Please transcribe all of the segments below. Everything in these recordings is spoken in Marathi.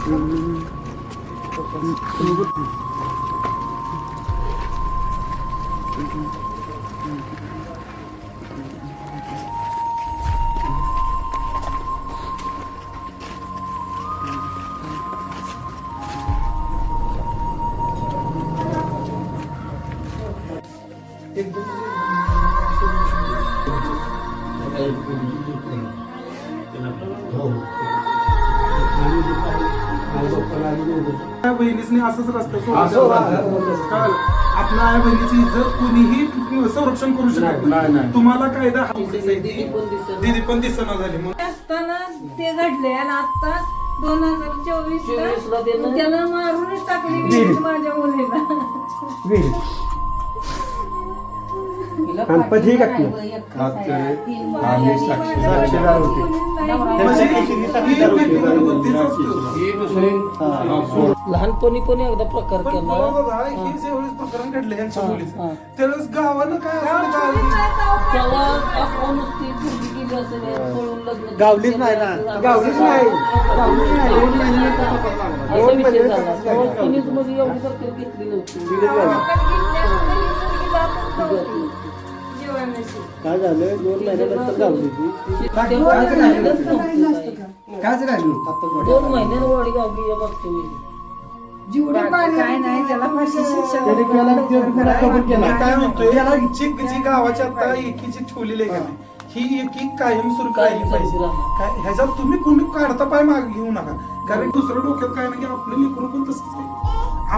Mm. Mm. Mm. Mm. Mm. त्या बहिणीसनी असंच रस्ता? आपल्या आई बहिणीची इज्जत कुणीही संरक्षण करू शकत नाही तुम्हाला कायदा दिदी पण दिसना झाली म्हणून. असताना ते घडले आणि आता दोन हजार चोवीस त्याला मारूनच टाकली माझ्या मुलीला. गणपती घटना आम्ही साक्षीदार होते. म्हणजे ही. लहानपणी पण एकदा प्रकार केला. हे. प्रकरण घडले यांच्या मुलीचं. त्यावेळेस गावानं काय गावलीच नाही ना. गावलीच नाही. गावलीच नाही. दोन. असा दोन मध्ये एवढी घेतली नव्हती. काय झालं? दोन महिन्यानंतर गावली ती. कायच राहिलो दोन महिन्यात वाडी गावली या मागच्या वेळी काय नाही त्याला फाशी शिक्षा त्याने केला ते पुन्हा कबूल केला. मी काय म्हणतोय? त्याला जी जी गावाची आता एकीची ठेवलेली आहे का नाही? ही एकी कायम सुरू कायम राहिली पाहिजे. सुरू राहणार. काय ह्याच्यात तुम्ही कोणी काढता पाय मागे घेऊ नका. कारण दुसरं डोक्यात काय नाही की आपलं लेकरू पण तसंच आहे.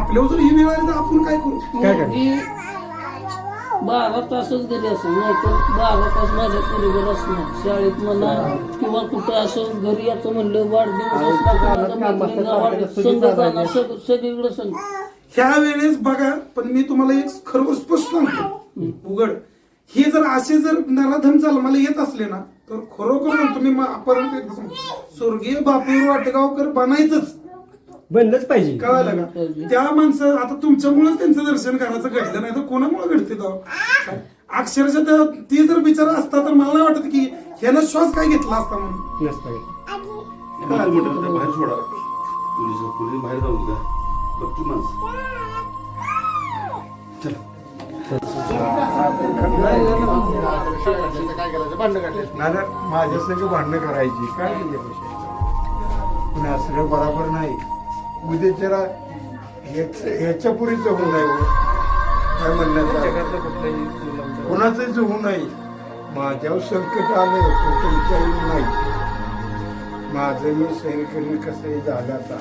आपल्यावर जर ही वेळ आली तर आपण काय करू? काय काय? मुलगी बारा तासच घरी असेल नाहीतर बारा तास माझ्या परिवार असणार. शाळेत म्हणा किंवा कुठं असं घरी याचं म्हणलं वाढदिवस संघ सगळीकडे ह्या वेळेस बघा पण मी तुम्हाला एक खरं स्पष्ट सांगतो. उघड. हे जर असे जर नराधम मला येत असले ना तर खरोखर एकदा सांगतो. स्वर्गीय बापूर वाटेगावकर बनायचंच. बनलंच पाहिजे. कळालं का? त्या माणसं आता तुमच्यामुळेच त्यांचं दर्शन करायचं घडलं नाही तर कोणामुळे घडते तो? अक्षरशः त्या ती जर बिचारा असता तर मला नाही वाटत की ह्यानं श्वास काय घेतला असता म्हणून? नसतं मला म्हटलं त्या बाहेर सोडा. पोलीस पोलीस बाहेर जाऊ का गप्पी माणसं. नाना भांडणं करायची. काय त्याच्यापेक्षा पण असं बरोबर नाही. उद्याच्याला ह्याच्या पुरीच होऊ नये हो. काय म्हणण्याचं कोणाचंच होऊ नये. माझ्यावर संकट आलं तो तुमच्या नाही. माझं मी सहन करीन कसं झालं आता.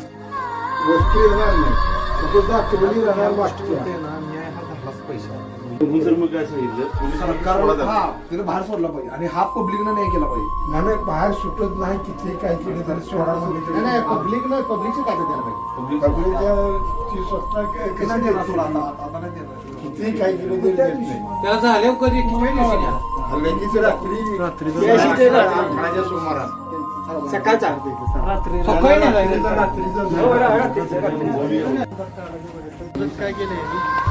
वस्तू येणार नाही. दाखवली राहणार वाटते. तुम्ही जर काय सांगितलं. हा तिने बाहेर सोडला पाहिजे आणि हा पब्लिकनं नाही केला पाहिजे नाही बाहेर सुटत नाही किती काय केलं तरी सोडा नाही नाही पब्लिक नाही पब्लिकची ताकद द्यायला पाहिजे पब्लिकच्या ती स्वतः क- ते कशी नाही देणार सोडा? आता आता नाही देणार किती काय केलं तरी देत नाही त्याला झाले कधी लगेच रात्री रात्री ते अशी ते रात्री अकराच्या सुमारास सकाळचा रात्री सकाळी नाही रात्रीचं- रात्रीचं काय केलंय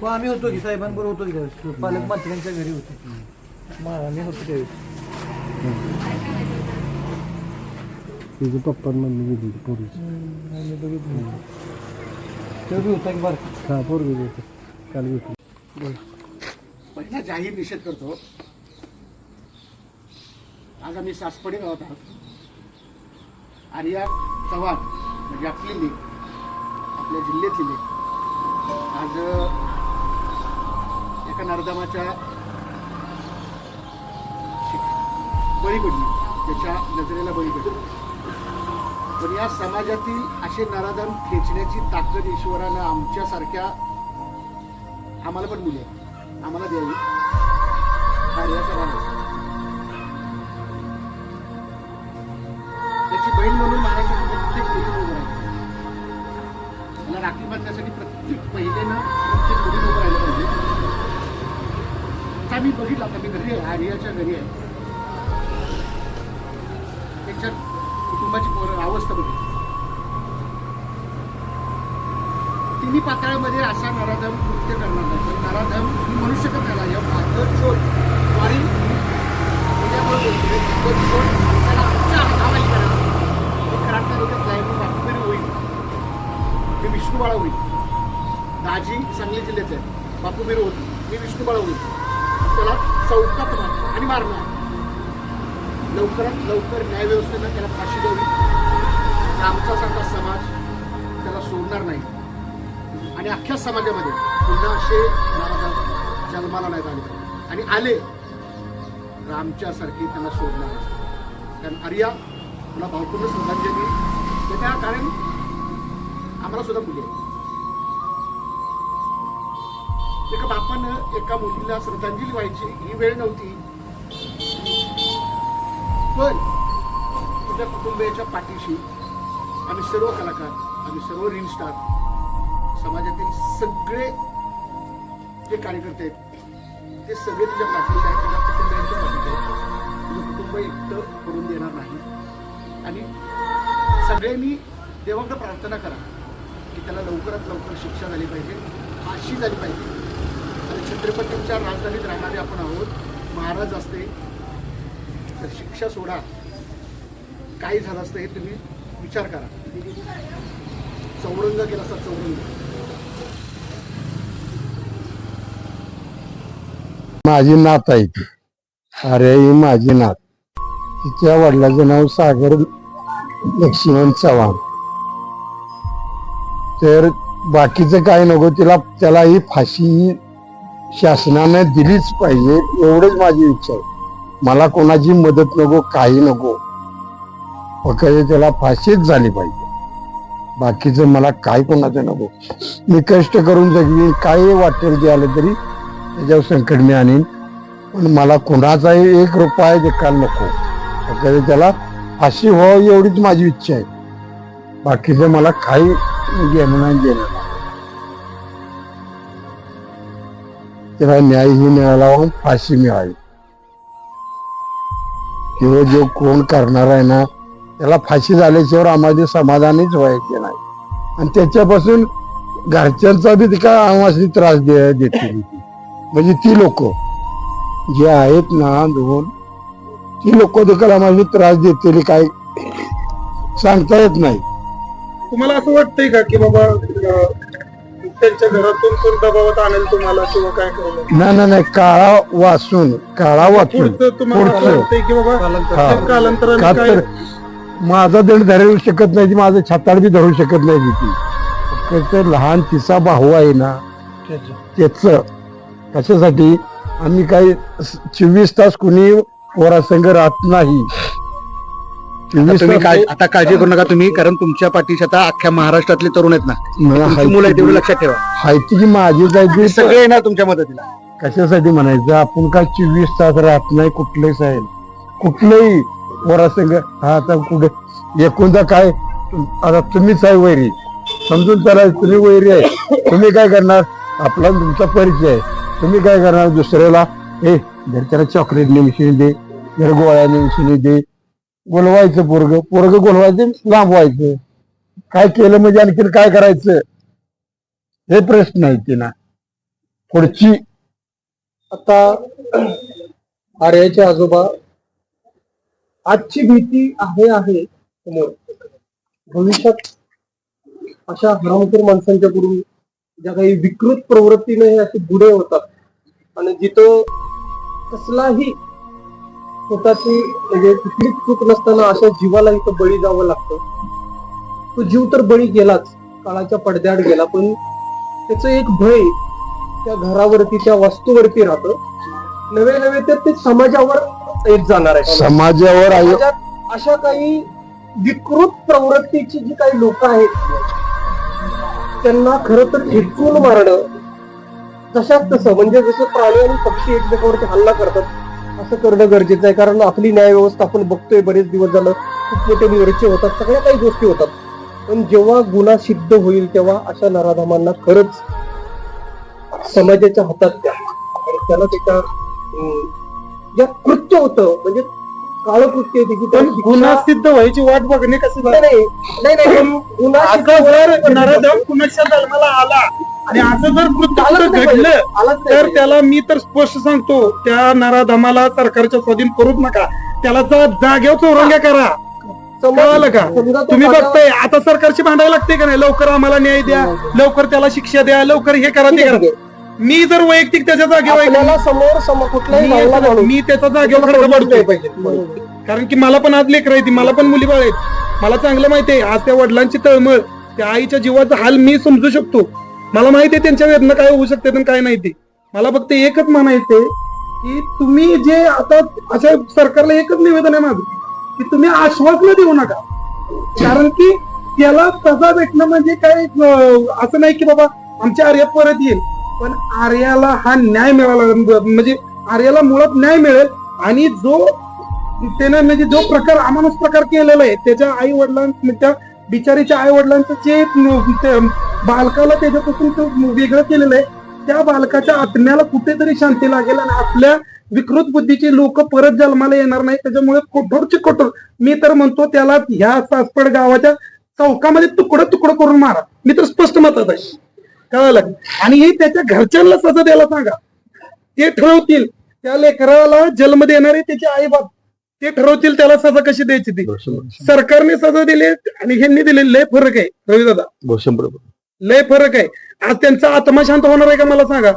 हो आम्ही होतो की साहेबांबरोबर होतो की त्यावेळेस. पालकमंत्र्यांच्या घरी होतो मग आम्ही होतो त्यावेळेस. तिचे पप्पा मम्मी गेली पोलीस आम्ही बघितलं तो बी होता की बरं. हा पोरगी गेली काल भेटली पहिला जाहीर निषेध करतो. आज आम्ही सासपडे गावात आहोत. आर्या चव्हाण म्हणजे आपली लेख आपल्या जिल्ह्यातली लेख आज एका नर्दमाच्या बळी पडली त्याच्या नजरेला बळी पडली पण या समाजातील असे नराधम खेचण्याची ताकद ईश्वरानं आमच्यासारख्या आम्हाला पण मुली आम्हाला द्यावी. कार्याचा भाग मला बदलण्यासाठी प्रत्येक महिलेनं प्रत्येक मुलीने उभं राहिलं पाहिजे. आता मी बघितलं आता मी घरी आहे आर्याच्या घरी आहे. त्यांच्या कुटुंबाची पोरं अवस्था बघितली. तिन्ही पातळ्यामध्ये असा नाराधम कृत्य करणार नाही. नाराधम मनुष्य मी नाही. या पातळ चोर आणि सांगली जिल्ह्यातले आहे बापू बिरू होती. मी विष्णू बळवली त्याला चौकात मार आणि मारणार लवकरात लवकर न्यायव्यवस्थेनं त्याला फाशी द्यावी. आमचा सारखा समाज त्याला सोडणार नाही. आणि अख्ख्या समाजामध्ये पुन्हा असे नाराज जन्माला नाही आले. आणि आले तर आमच्यासारखी त्यांना सोडणार नाही. कारण आर्या मला भावपूर्ण श्रद्धांजली त्या कारण आम्हाला सुद्धा मुली आहे एका बापानं एका मुलीला श्रद्धांजली व्हायची ही वेळ नव्हती. पण तुझ्या कुटुंबियाच्या पाठीशी आम्ही सर्व कलाकार आम्ही सर्व रील स्टार समाजातील सगळे जे कार्यकर्ते आहेत ते सगळे तुझ्या पाठीशी आहेत तुझ्या कुटुंबियांच्या पाठीशी तुझं कुटुंब एकटं करून देणार नाही. आणि सगळ्यांनी देवाकडे प्रार्थना करा की त्याला लवकरात लवकर शिक्षा झाली पाहिजे फाशी झाली पाहिजे. छत्रपतींच्या राजधानीत राहणारे आपण आहोत. महाराज असते. तर शिक्षा सोडा. काय झालं असतं हे तुम्ही विचार करा. चौरंग केला असता चौरंग. माझी नात आहे ती. अरे ही माझी नात. तिच्या वडिलाचं नाव सागर लक्ष्मण चव्हाण. तर बाकीचं काय नको तिला त्याला ही फाशी शासनाने दिलीच पाहिजे एवढंच माझी इच्छा आहे. मला कोणाची मदत नको काही नको. फक्त त्याला फाशीच झाली पाहिजे. बाकीचं मला काय कोणाचं नको. मी कष्ट करून जगवीन काय वाटेल जे आलं तरी त्याच्यावर संकट मी आणीन. पण मला कोणाचाही एक रुपया देखाल नको. फक्त त्याला फाशी व्हावं एवढीच माझी इच्छा आहे. बाकीचं मला काही घेणं नाही. देणं त्याला न्यायही मिळाला व फाशी मिळावी किंवा जो कोण करणार आहे ना त्याला फाशी झाल्याशिवाय आम्हाला समाधानीच व्हायचे नाही. आणि त्याच्यापासून घरच्यांचा बी काय आम्हाला त्रास दे देते म्हणजे ती लोक जे आहेत ना दोन ती लोक देखील आम्हाला त्रास देतील काय सांगता येत नाही. तुम्हाला असं वाटतंय का की बाबा त्यांच्या घरातून कोण दबावात आणेल तुम्हाला किंवा काय करेल? नाही नाही नाही काळा वाचून काळा वाचून पुढचं तुम्हाला असं पुढचं. वाटतंय की बाबा हा. ते कालांतराने का काय? तर माझा दंड धरू शकत नाही ती माझं छाताड बी धरू शकत नाही ती फक्त ते लहान तिचा भाऊ आहे ना त्याच. कशासाठी आम्ही काही चोवीस तास कुणी पोरासंग राहत नाही. चोवीस तुम्ही आता काळजी करू नका तुम्ही कारण तुमच्या पाठीशी आता अख्ख्या महाराष्ट्रातले तरुण आहेत ना. मला तुमची मुलं आहेत तेवढं लक्षात ठेवा. हायती की माझी जायची सगळे येणार तुमच्या मदतीला. कशासाठी म्हणायचं? आपण काय चोवीस तास राहत नाही कुठलंही साहेब. कुठलंही पोरासंग हा आता कुठे? एकूणदा काय? आता तुम्हीच आहे वैरी. समजून चला तुम्ही वैरी आहे. तुम्ही काय करणार? आपला तुमचा परिचय आहे. तुम्ही काय करणार दुसऱ्याला? ए जर त्याला चॉकलेट निमिषणी दे जर गोळ्या निमिषणी दे गोलवायचं पोरग. पोरग गोलवायचं लांब व्हायचं. काय केलं म्हणजे आणखीन काय करायचं? हे प्रश्न आहे तिना. पुढची. आता आर्याचे आजोबा. आजची भीती आहे आहे समोर. भविष्यात अशा हरामखोर माणसांच्या कडून ज्या काही विकृत प्रवृत्तीने हे असे गुढे होतात. आणि जिथं कसलाही स्वतःची म्हणजे कुठलीच चूक नसताना अशा जीवाला इथं बळी जावं लागतं. तो जीव तर बळी गेलाच काळाच्या पडद्याआड गेला पण त्याचं एक भय त्या घरावरती त्या वस्तूवरती राहतं. नवे नवे तर ते समाजावर येत जाणार आहे. समाजावर समाजात अशा काही विकृत प्रवृत्तीची जी काही लोक आहेत त्यांना खरं तर ठेचून मारणं तशाच तसं म्हणजे जसं प्राणी आणि पक्षी एकमेकावरती हल्ला करतात असं करणं गरजेचं आहे. कारण आपली न्याय व्यवस्था आपण बघतोय बरेच दिवस झालं खूप मोठे मोर्चे होतात. सगळ्या काही गोष्टी होतात. पण जेव्हा गुन्हा सिद्ध होईल तेव्हा अशा नराधामांना खरंच समाजाच्या हातात द्या. आणि त्याला त्याच्या अं, जे कृत्य होतं म्हणजे काळ कृत्य येते की पण त्याला गुन्हा सिद्ध व्हायची वाट बघणे कसं नाही नाही गुन्हा नराधम कुणाच्या जन्माला आला आणि असं जर पाहिजे. घडलं तर. त्याला मी तर स्पष्ट सांगतो त्या नराधमाला सरकारच्या स्वाधीन करूच नका. त्याला जा- जागेवर चौरंग्या करा. कळालं का? तुम्ही बघताय आता सरकारची भांडायला लागते का नाही? लवकर आम्हाला न्याय द्या लवकर त्याला शिक्षा द्या लवकर हे करा ते करा. मी जर वैयक्तिक त्याच्या जागेवर समोर मी त्याच्या जागेवर पडतोय पाहिजे. कारण की मला पण आज लेकर आहे ती मला पण मुली बाळ आहेत. मला चांगलं माहिती आहे आज त्या वडिलांची तळमळ त्या आईच्या जीवाचा हाल मी समजू शकतो. मला माहिती आहे त्यांच्या वेदना काय होऊ शकते आणि काय नाही ते. मला फक्त एकच म्हणायचंय की तुम्ही जे आता अशा सरकारला एकच निवेदन आहे माझं की तुम्ही आश्वासन देऊ नका. कारण की त्याला सजा भेटणं म्हणजे काय असं नाही की बाबा आमच्या आर्या परत येईल. पण आर्याला हा न्याय मिळाला म्हणजे आर्याला मुळात न्याय मिळेल आणि जो त्यानं म्हणजे जो प्रकार अमानुष प्रकार केलेला आहे त्याच्या आई वडिलां त्या बिचारीच्या आई वडिलांचं जे बालकाला त्याच्यापासून वेगळं केलेलं आहे त्या बालकाच्या आत्म्याला कुठेतरी शांती लागेल आणि आपल्या विकृत बुद्धीचे लोक परत जन्माला येणार नाही त्याच्यामुळे कठोरचे कठोर. मी तर म्हणतो त्याला ह्या सासपड गावाच्या चौकामध्ये तुकडं तुकडं करून मारा. मी तर स्पष्ट मतात आहे. कळलं? आणि हे त्याच्या घरच्यांना सजा द्यायला सांगा. ते ठरवतील. त्या लेकराला जन्म देणारे त्याचे आई बाप ते ठरवतील त्याला सजा कशी द्यायची ती? सरकारने सजा दिली आणि ह्यांनी दिलेली लय फरक आहे रवी दादा. शंभर लय फरक आहे. आज त्यांचा आत्मा शांत होणार आहे का मला सांगा?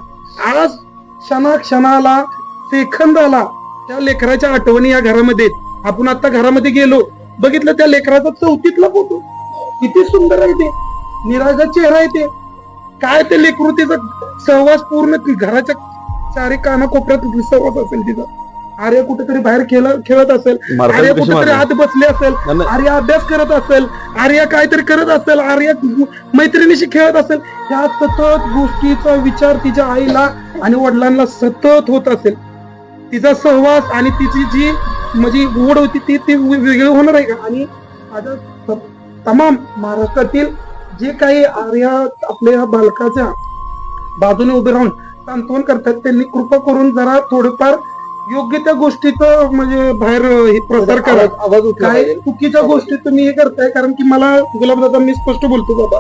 आज क्षणा क्षणाला सेखंदाला त्या लेकराच्या आठवणी या घरामध्ये. आपण आता घरामध्ये गेलो बघितलं त्या लेकराचा चौथीतला फोटो किती सुंदर आहे ते. निराजा चेहरा आहे ते. काय ते लेकरू तिचा सहवास पूर्ण घराच्या चारी काना कोपऱ्यात सहवास असेल तिचा. आर्य कुठेतरी बाहेर खेळ खेळत असेल. आर्य कुठेतरी? आत बसले असेल. आर्य अभ्यास करत असेल. आर्य काहीतरी करत असेल. आर्य मैत्रिणीशी खेळत असेल. ह्या सतत गोष्टीचा विचार तिच्या आईला आणि वडिलांना सतत होत असेल. तिचा सहवास आणि तिची जी म्हणजे ओढ होती ती ती वेगळी होणार आहे का? आणि तमाम महाराष्ट्रातील जे काही आर्या आपल्या या बालकाच्या बाजूने उभे राहून सांत्वन करतात त्यांनी कृपा करून जरा थोडंफार योग्य त्या गोष्टीचं म्हणजे बाहेर हे प्रसार करा. आवाज उठला काय पाहिजे. चुकीच्या गोष्टी तुम्ही हे करताय कारण की मला गुलाबदादा मी स्पष्ट बोलतो बाबा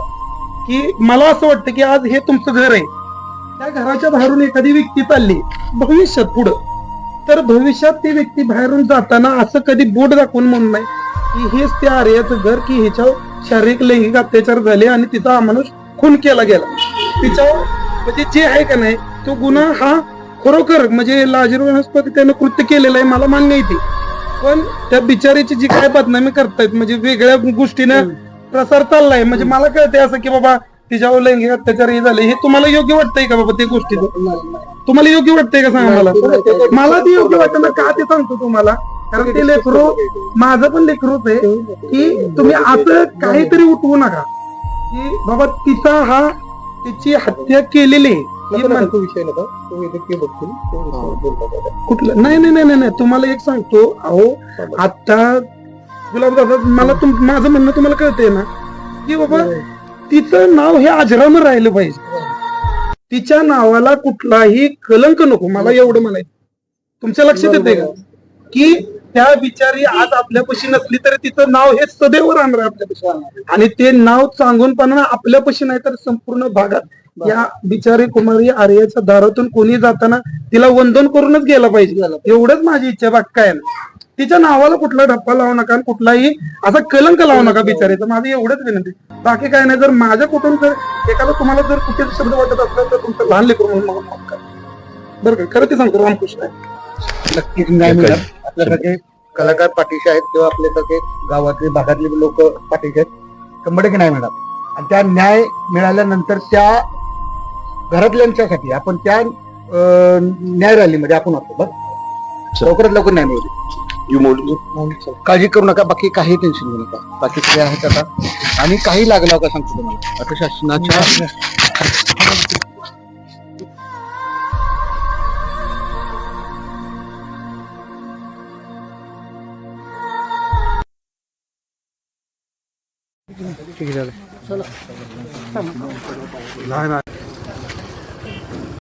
की मला असं वाटतं की आज हे तुमचं घर आहे. त्या घराच्या बाहेरून एखादी व्यक्ती चालली भविष्यात पुढं. तर भविष्यात ती व्यक्ती बाहेरून जाताना असं कधी बोट दाखवून म्हणून नाही की हेच त्या आर्याचं घर की ह्याच्यावर शारीरिक लैंगिक अत्याचार झाले आणि तिचा अमानुष खून केला गेला. तिच्यावर म्हणजे जे आहे का नाही तो गुन्हा हा खरोखर म्हणजे लाजीरवास्पद त्यानं कृत्य केलेलं आहे मला मान्य आहे ते. पण त्या बिचारीची जी काय बदनामी करतायत म्हणजे वेगळ्या गोष्टीनं प्रसार चाललाय. म्हणजे मला कळतंय असं की बाबा तिच्यावर लैंगिक अत्याचार हे झाले. हे तुम्हाला योग्य वाटतंय का बाबा ते गोष्टीचं? तुम्हाला योग्य वाटतंय का सांगा मला? मला ते योग्य वाटत ना का ते सांगतो तुम्हाला? कारण ते लेकरू माझं पण लेकरूच आहे की तुम्ही असं काहीतरी उठवू नका. की बाबा तिचा हा तिची हत्या केलेली आहे. नका, नका, म्हण- तो विषय नका. तो वैद्यकीय बघतील. तो विषय बोलता येईल. कुठलं? नाही नाही नाही नाही. नाही तुम्हाला एक सांगतो. अहो आता गुलाबदादा मला तुम माझं म्हणणं तुम्हाला कळतंय ना? की बाबा तिचं नाव हे अजरामर राहिलं पाहिजे. तिच्या नावाला कुठलाही कलंक नको. मला एवढं म्हणायचं. तुमच्या लक्षात येते का? की त्या बिचारी आज आपल्यापाशी नसली तरी तिचं नाव हे सदैव राहणार आहे आपल्यापाशी आणि ते नाव चांगूनपणा आपल्यापाशी नाही तर संपूर्ण भागात या बिचारी कुमारी आर्याच्या दारातून कोणी जाताना तिला वंदन करूनच गेला पाहिजे. एवढंच माझी इच्छा बाकी काय नाही. तिच्या नावाला कुठला धप्पा लावू नका आणि कुठलाही असा कलंक लावू नका बिचारीचं. माझं एवढंच विनंती. बाकी काय नाही. जर माझ्या कुठून जर एखादा तुम्हाला जर कुठे शब्द वाटत असला तर तुमचं लहान लेकरू म्हणून मला माफ करा. बरं का? खरं ते सांगतो रामकृष्ण नक्कीच नाही मिळत आपल्यासारखे कलाकार पाठीशी आहेत किंवा आपल्यासारखे गावातले भागातले लोक पाठीशी आहेत. शंभर टक्के नाही मिळत आणि त्या न्याय मिळाल्यानंतर त्या घरातल्यांच्यासाठी. आपण त्या न्याय रॅलीमध्ये आपण होतो. बघ. लवकरात लवकर न्याय मिळू दे. यू मोड काळजी करू नका. बाकी काही टेन्शन घेऊ नका. बाकी सगळे आहेत आता. आणि काही लागलं का सांगतो तुम्हाला. आता शासनाच्या ठीक आहे चला नाही नाही